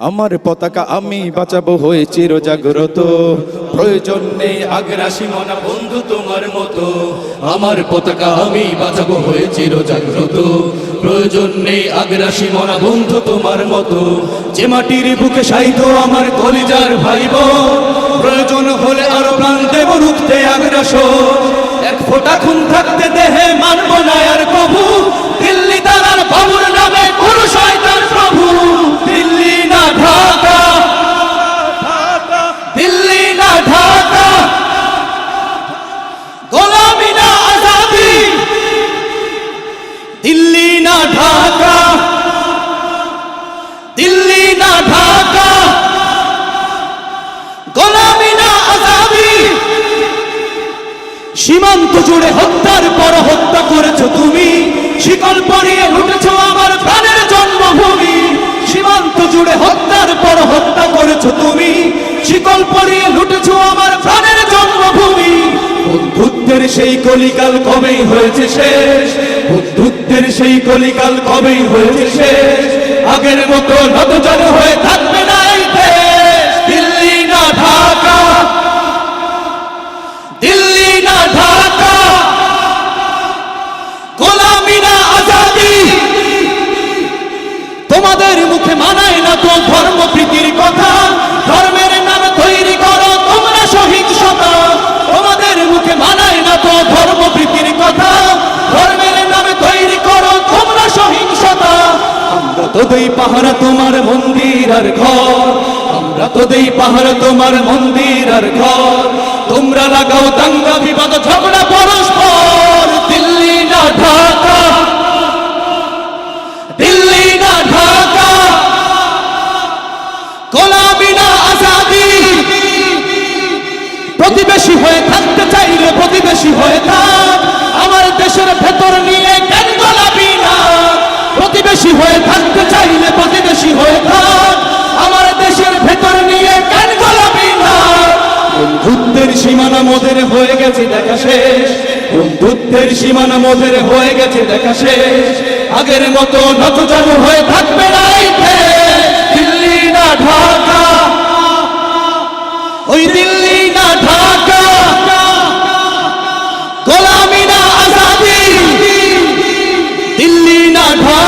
আমার পতাকা আমি বাঁচাবো হয়ে চির জাগ্রত প্রয়োজন নেই আগ্রাসী মনা বন্ধু তোমার মতো। আমার পতাকা আমি বাঁচাবো হয়ে চির জাগ্রত প্রয়োজন নেই আগ্রাসী মনা বন্ধু তোমার মতো। যে মাটির বুকে সাইত আমার কলিজার ভাই বোন প্রয়োজন হলে আরও প্রাণ দেব রুখতে আগ্রাস এক ফোঁটা খুন দিল্লি না ঢাকা, দিল্লি না ঢাকা, গোলামি না আজাদি সীমান্ত জুড়ে হত্যার পর হত্যা করেছ তুমি, শিকল পরিয়ে লুটেছো আমার প্রাণের জন্মভূমি, সীমান্ত জুড়ে হত্যার পর হত্যা করেছ তুমি, শিকল পরিয়ে লুটেছো আমার প্রাণের জন্মভূমি। বন্ধুত্বের সেই কলিকাল কবেই হয়েছে শেষ? বন্ধুত্বের সেই কলিকাল কবেই হয়েছে শেষ? আগের মতো নতজন হয়ে থাকবে না দিল্লি না ঢাকা। দিল্লি না ঢাকা। গোলামি না আজাদি। তোমাদের মুখে মানায় না তো ধর্ম তো দেই পাহারা তোমার মন্দির আর ঘর। আমরা তো দেই পাহারা তোমার মন্দির আর ঘর। তোমরা লাগাও দাঙ্গা বিবাদ, ঝগড়া, পরস্পর। দিল্লি না ঢাকা। দিল্লি না ঢাকা। গোলামি না আজাদি। প্রতিবেশী হয়ে থাকতে চাইলে প্রতিবেশী হয়ে থাক। আমার দেশের ভেতর নিয়ে সীমানা মোদের হয়ে গেছে, দেখা শেষ। বন্ধুত্বের সীমানা মোদের হয়ে গেছে, দেখা শেষ। আগের মতো নত চালু হয়ে থাকবে না দিল্লি না ঢাকা। ওই দিল্লি না ঢাকা। গোলামি না আজাদি। দিল্লি না ঢাকা।